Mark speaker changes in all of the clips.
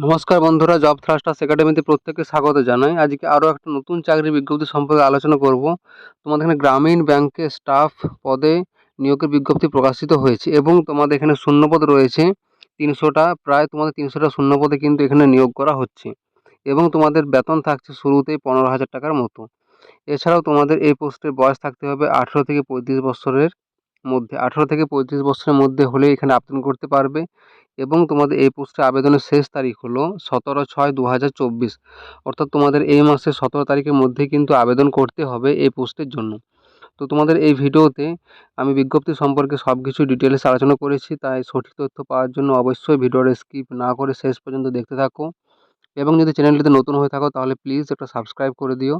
Speaker 1: নমস্কার বন্ধুরা, job thrusters একাডেমিতে প্রত্যেককে স্বাগত জানাই। আজকে আরও একটা নতুন চাকরির বিজ্ঞপ্তি সম্পর্কে আলোচনা করব। তোমাদের এখানে গ্রামীণ ব্যাংকে স্টাফ পদে নিয়োগের বিজ্ঞপ্তি প্রকাশিত হয়েছে এবং তোমাদের এখানে শূন্যপদ রয়েছে। তিনশোটা, প্রায় তোমাদের তিনশোটা শূন্যপদে কিন্তু এখানে নিয়োগ করা হচ্ছে এবং তোমাদের বেতন থাকছে শুরুতেই পনেরো হাজার টাকার মতো। এছাড়াও তোমাদের এই পোস্টের বয়স থাকতে হবে আঠেরো থেকে পঁয়ত্রিশ বছরের মধ্যে। আঠেরো থেকে পঁয়ত্রিশ বছরের মধ্যে হলে এখানে আবেদন করতে পারবে। এবং তোমাদের এই পোস্টে আবেদনের শেষ তারিখ হলো সতেরো ছয় দু হাজার চব্বিশ। অর্থাৎ তোমাদের এই মাসের সতেরো তারিখের মধ্যে কিন্তু আবেদন করতে হবে এই পোস্টের জন্য। তো তোমাদের এই ভিডিওতে আমি বিজ্ঞপ্তি সম্পর্কে সব কিছু ডিটেলস আলোচনা করেছি, তাই সঠিক তথ্য পাওয়ার জন্য অবশ্যই ভিডিওটা স্কিপ না করে শেষ পর্যন্ত দেখতে থাকো। এবং যদি চ্যানেলটিতে নতুন হয়ে থাকো, তাহলে প্লিজ একটা সাবস্ক্রাইব করে দিও।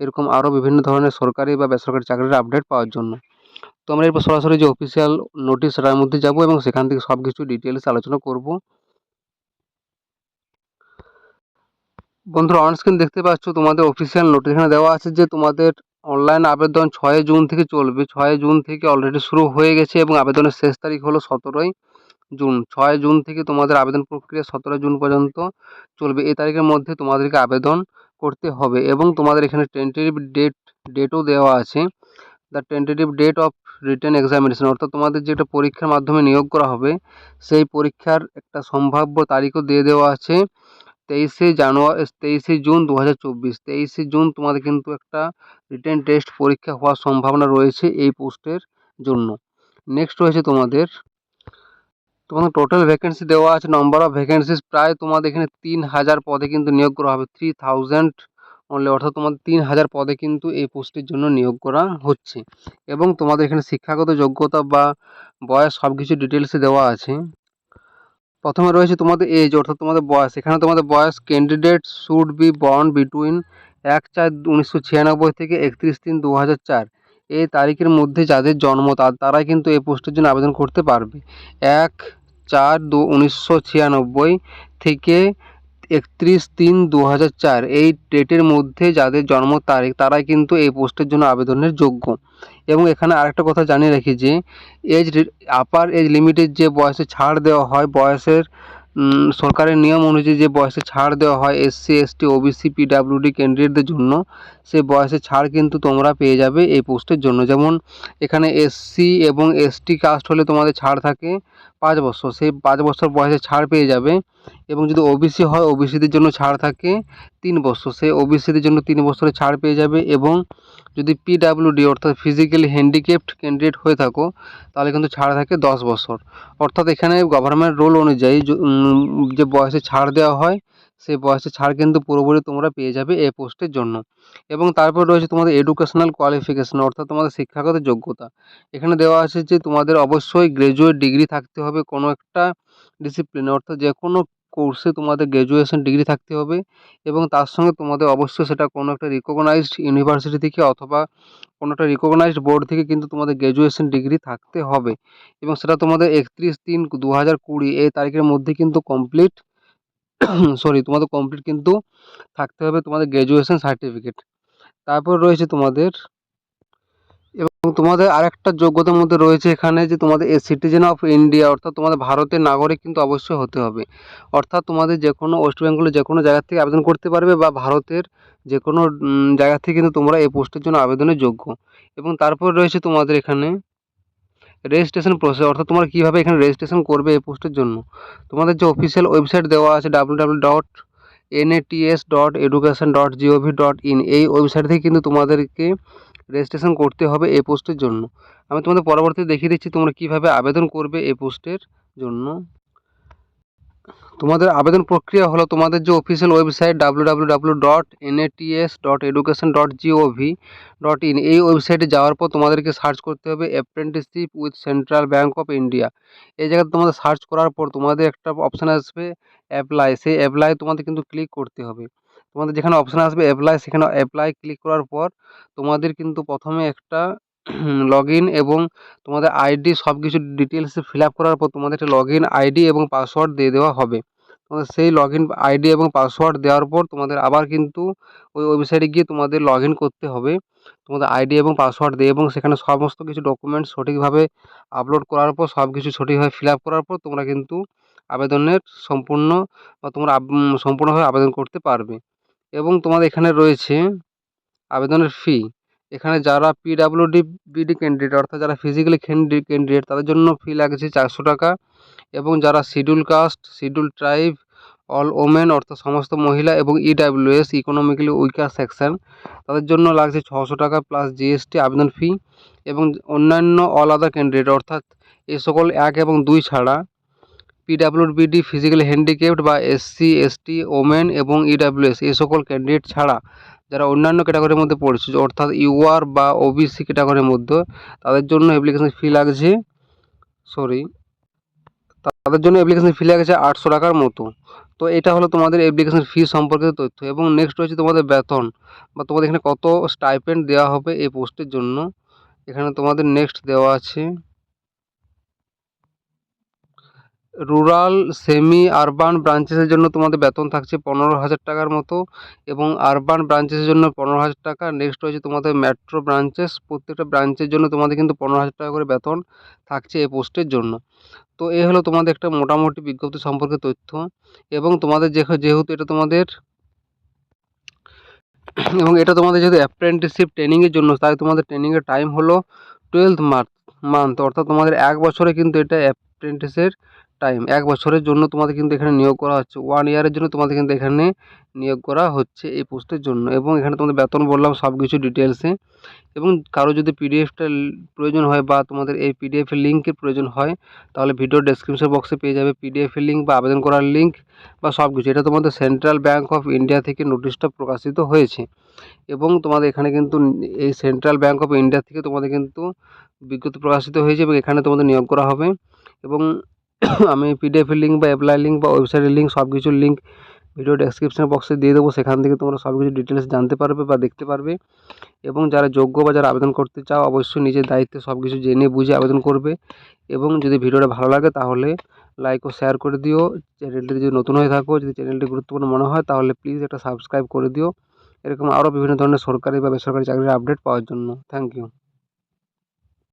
Speaker 1: এরকম আরও বিভিন্ন ধরনের সরকারি বা বেসরকারি চাকরির আপডেট পাওয়ার জন্য। তো আমরা এরপর সরাসরি যে অফিসিয়াল নোটিশ সেটার মধ্যে যাব এবং সেখান থেকে সব কিছু ডিটেলস আলোচনা করব। বন্ধুরা অন স্ক্রিন দেখতে পাচ্ছ তোমাদের অফিসিয়াল নোটিশ এখানে দেওয়া আছে যে তোমাদের অনলাইন আবেদন ছয় জুন থেকে চলবে। ছয় জুন থেকে অলরেডি শুরু হয়ে গেছে এবং আবেদনের শেষ তারিখ হলো সতেরোই জুন। ছয় জুন থেকে তোমাদের আবেদন প্রক্রিয়া সতেরো জুন পর্যন্ত চলবে। এই তারিখের মধ্যে তোমাদেরকে আবেদন করতে হবে এবং তোমাদের এখানে টেন্টেটিভ ডেট ডেটও দেওয়া আছে। The tentative date of written examination অর্থাৎ তোমাদের যেটা পরীক্ষার মাধ্যমে নিয়োগ করা হবে, সেই পরীক্ষার একটা সম্ভাব্য তারিখও দিয়ে দেওয়া আছে। তেইশে জানুয়ারি তেইশে জুন দু হাজার চব্বিশ। তেইশে জুন তোমাদের কিন্তু একটা রিটেন টেস্ট পরীক্ষা হওয়ার সম্ভাবনা রয়েছে এই পোস্টের জন্য। নেক্সট রয়েছে তোমাদের তোমাদের টোটাল ভ্যাকেন্সি দেওয়া আছে নম্বর অফ ভ্যাকেন্সিস প্রায় তোমাদের এখানে তিন হাজার পদে কিন্তু নিয়োগ করা হবে থ্রি থাউজেন্ড অনলি অর্থাৎ তোমাদের তিন হাজার পদে কিন্তু এই পোস্টের জন্য নিয়োগ করা হচ্ছে। এবং তোমাদের এখানে শিক্ষাগত যোগ্যতা বা বয়স সব কিছু ডিটেলসে দেওয়া আছে। প্রথমে রয়েছে তোমাদের এজ অর্থাৎ তোমাদের বয়স। এখানে তোমাদের বয়স candidate should be born between এক চার উনিশশো ছিয়ানব্বই থেকে একত্রিশ তিন দু হাজার চার। এই তারিখের মধ্যে যাদের জন্ম তার তারাই কিন্তু এই পোস্টের জন্য আবেদন করতে পারবে। এক চার দু উনিশশো ছিয়ানব্বই থেকে একত্রিশ তিন দু হাজার চার, এই ডেটের মধ্যে যাদের জন্ম তারিখ, তারাই কিন্তু এই পোস্টের জন্য আবেদনের যোগ্য। এবং এখানে আরেকটা কথা জানিয়ে রাখি যে, এজ আপার এজ লিমিটের যে বয়সে ছাড় দেওয়া হয়, বয়সের সরকারের নিয়ম অনুযায়ী যে বয়সে ছাড় দেওয়া হয় এসসি এসটি ওবিসি পিডাব্লিউডি ক্যান্ডিডেটদের জন্য, সে বয়সে ছাড় কিন্তু তোমরা পেয়ে যাবে এই পোস্টের জন্য। যেমন এখানে এসসি এবং এসটি কাস্ট হলে তোমাদের ছাড় থাকে পাঁচ বছর, সেই পাঁচ বছর বয়সে ছাড় পেয়ে যাবে এবং যদি ওবিসি হয় ওবিসিদের জন্য ছাড় থাকে তিন বছর, সেই ওবিসিদের জন্য তিন বছরের ছাড় পেয়ে যাবে এবং যদি পিডাব্লিউডি অর্থাৎ ফিজিক্যালি হ্যান্ডিক্যাপড ক্যান্ডিডেট হয়ে থাকো, তাহলে কিন্তু ছাড় থাকে দশ বছর। অর্থাৎ এখানে গভর্নমেন্ট রোল অনুযায়ী যে বয়সে ছাড় দেওয়া হয় সেই বয়সে ছাড় কিন্তু পুরোপুরি তোমরা পেয়ে যাবে এই পোস্টের জন্য। এবং তারপর রয়েছে তোমাদের এডুকেশনাল কোয়ালিফিকেশন অর্থাৎ তোমাদের শিক্ষাগত যোগ্যতা। এখানে দেওয়া আছে যে তোমাদের অবশ্যই গ্র্যাজুয়েট ডিগ্রি থাকতে হবে কোনো একটা ডিসিপ্লিনে অর্থাৎ যে কোনো কোর্সে তোমাদের গ্র্যাজুয়েশন ডিগ্রি থাকতে হবে এবং তার সঙ্গে তোমাদের অবশ্যই সেটা কোনো একটা রিকগনাইজড ইউনিভার্সিটি থেকে অথবা কোনো একটা রিকগনাইজড বোর্ড থেকে কিন্তু তোমাদের গ্র্যাজুয়েশন ডিগ্রি থাকতে হবে। এবং সেটা তোমাদের একত্রিশ তিন দু হাজার কুড়ি এই তারিখের মধ্যে কিন্তু কমপ্লিট সরি তোমাদের কমপ্লিট কিন্তু থাকতে হবে তোমাদের গ্র্যাজুয়েশন সার্টিফিকেট তারপর রয়েছে তোমাদের, এবং তোমাদের আরেকটা যোগ্যতার মধ্যে রয়েছে এখানে যে তোমাদের এ সিটিজেন অফ ইন্ডিয়া অর্থাৎ তোমাদের ভারতের নাগরিক কিন্তু অবশ্যই হতে হবে। অর্থাৎ তোমাদের যে কোনো ওয়েস্ট বেঙ্গলের যে কোনো জায়গা থেকে আবেদন করতে পারবে বা ভারতের যে কোনো জায়গা থেকে কিন্তু তোমরা এই পোস্টের জন্য আবেদনের যোগ্য। এবং তারপর রয়েছে তোমাদের এখানে রেজিস্ট্রেশন প্রসেস অর্থাৎ তোমরা কীভাবে এখানে রেজিস্ট্রেশন করবে এই পোস্টের জন্য? তোমাদের যে অফিসিয়াল ওয়েবসাইট দেওয়া আছে W dot NATS dot education dot GOV dot in এই ওয়েবসাইট থেকে কিন্তু তোমাদেরকে রেজিস্ট্রেশন করতে হবে এই পোস্টের জন্য। আমি তোমাদের পরবর্তীতে দেখিয়ে দিচ্ছি তোমরা কীভাবে আবেদন করবে এই পোস্টের জন্য। তোমাদের আবেদন প্রক্রিয়া হলো তোমাদের যে official website W W W dot NATS dot education dot GOV dot in এই ওয়েবসাইটে যাওয়ার পর তোমাদেরকে সার্চ করতে হবে apprenticeship with central bank of India এই জায়গাতে তোমাদের সার্চ করার পর তোমাদের একটা অপশান আসবে অ্যাপ্লাই সেই অ্যাপ্লাই তোমাদের কিন্তু ক্লিক করতে হবে। তোমাদের যেখানে অপশান আসবে অ্যাপ্লাই সেখানে অ্যাপ্লাই ক্লিক করার পর তোমাদের কিন্তু প্রথমে একটা লগ ইন এবং তোমাদের আইডি সব কিছু ডিটেলসে ফিল আপ করার পর তোমাদের একটা লগ ইন আইডি এবং পাসওয়ার্ড দিয়ে দেওয়া হবে। তোমাদের সেই লগ ইন আইডি এবং পাসওয়ার্ড দেওয়ার পর তোমাদের আবার কিন্তু ওই ওয়েবসাইটে গিয়ে তোমাদের লগ ইন করতে হবে। তোমাদের আইডি এবং পাসওয়ার্ড দিয়ে এবং সেখানে সমস্ত কিছু ডকুমেন্টস সঠিকভাবে আপলোড করার পর সব কিছু সঠিকভাবে ফিল আপ করার পর তোমরা কিন্তু আবেদনের সম্পূর্ণ বা তোমরা সম্পূর্ণভাবে আবেদন করতে পারবে। এবং তোমাদের এখানে রয়েছে আবেদনের ফি এখানে যারা পিডাব্লিউডি বিডি ক্যান্ডিডেট অর্থাৎ যারা ফিজিক্যালি ক্যান্ডিডেট তাদের জন্য ফি লাগছে চারশো টাকা। এবং যারা schedule caste schedule tribe all women অর্থাৎ সমস্ত মহিলা এবং ইডাব্লিউএস ইকোনমিক্যালি উইকার সেকশন তাদের জন্য লাগছে ছশো টাকা প্লাস জিএসটি আবেদন ফি এবং অন্যান্য অল আদার ক্যান্ডিডেট অর্থাৎ এ সকল এক এবং দুই ছাড়া পিডাব্লিউবিডি ফিজিক্যালি হ্যান্ডিক্যাপড বা এসসি এসটি ওমেন এবং ইডাব্লিউএস এই সকল ক্যান্ডিডেট ছাড়া যারা অন্যান্য ক্যাটাগরির মধ্যে পড়ছে অর্থাৎ ইউআর বা ওবিসি ক্যাটাগরির মধ্যে, তাদের জন্য অ্যাপ্লিকেশন ফি লাগছে সরি তাদের জন্য অ্যাপ্লিকেশন ফি লাগছে আটশো টাকার মতো। তো এটা হলো তোমাদের অ্যাপ্লিকেশন ফি সম্পর্কিত তথ্য। এবং নেক্সট হচ্ছে তোমাদের বেতন, বা তোমাদের এখানে কত স্টাইপেন্ড দেওয়া হবে এই পোস্টের জন্য। এখানে তোমাদের নেক্সট দেওয়া আছে। রুরাল সেমি আরবান ব্রাঞ্চেসের জন্য তোমাদের বেতন থাকছে পনেরো হাজার টাকার মতো এবং আরবান ব্রাঞ্চেসের জন্য পনেরো হাজার টাকা। নেক্সট হচ্ছে তোমাদের মেট্রো ব্রাঞ্চেস প্রত্যেকটা ব্রাঞ্চের জন্য তোমাদের কিন্তু পনেরো হাজার টাকা করে বেতন থাকছে এই পোস্টের জন্য। তো এই হলো তোমাদের একটা মোটামুটি বিজ্ঞপ্তি সম্পর্কে তথ্য এবং তোমাদের যেহেতু এটা তোমাদের এবং এটা তোমাদের যেহেতু অ্যাপ্রেন্টিসশিপ ট্রেনিংয়ের জন্য, তাই তোমাদের ট্রেনিংয়ের টাইম হলো টুয়েলভ মান্থ মান্থ অর্থাৎ তোমাদের এক বছরে কিন্তু এটা অ্যাপ্রেন্টিসের টাইম এক বছরের জন্য তোমাদের কিন্তু এখানে নিয়োগ করা হচ্ছে ওয়ান ইয়ারের জন্য তোমাদের কিন্তু এখানে নিয়োগ করা হচ্ছে এই পোস্টের জন্য। এবং এখানে তোমাদের বেতন বললাম সব কিছু ডিটেলসে এবং কারও যদি পিডিএফটা প্রয়োজন হয় বা তোমাদের এই পিডিএফের লিঙ্কের প্রয়োজন হয়, তাহলে ভিডিও ডেসক্রিপশন বক্সে পেয়ে যাবে পিডিএফের লিঙ্ক বা আবেদন করার লিঙ্ক বা সব কিছু এটা তোমাদের সেন্ট্রাল ব্যাঙ্ক অফ ইন্ডিয়া থেকে নোটিশটা প্রকাশিত হয়েছে। এবং তোমাদের এখানে কিন্তু এই সেন্ট্রাল ব্যাঙ্ক অফ ইন্ডিয়া থেকে তোমাদের কিন্তু বিজ্ঞপ্তি প্রকাশিত হয়েছে এবং এখানে তোমাদের নিয়োগ করা হবে। এবং আমি পিডিএফের লিঙ্ক বা অ্যাপ্লাই লিঙ্ক বা ওয়েবসাইটের লিঙ্ক সব কিছুর লিঙ্ক ভিডিও ডেসক্রিপশন বক্সে দিয়ে দেবো। সেখান থেকে তোমরা সব কিছু ডিটেলস জানতে পারবে বা দেখতে পারবে। এবং যারা যোগ্য বা যারা আবেদন করতে চাও, অবশ্যই নিজের দায়িত্বে সব কিছু জেনে বুঝে আবেদন করবে। এবং যদি ভিডিওটা ভালো লাগে, তাহলে লাইক ও শেয়ার করে দিও। চ্যানেলটি যদি নতুন হয়ে থাকো, যদি চ্যানেলটি গুরুত্বপূর্ণ মনে হয়, তাহলে প্লিজ একটা সাবস্ক্রাইব করে দিও। এরকম আরও বিভিন্ন ধরনের সরকারি বা বেসরকারি চাকরির আপডেট পাওয়ার জন্য। Thank you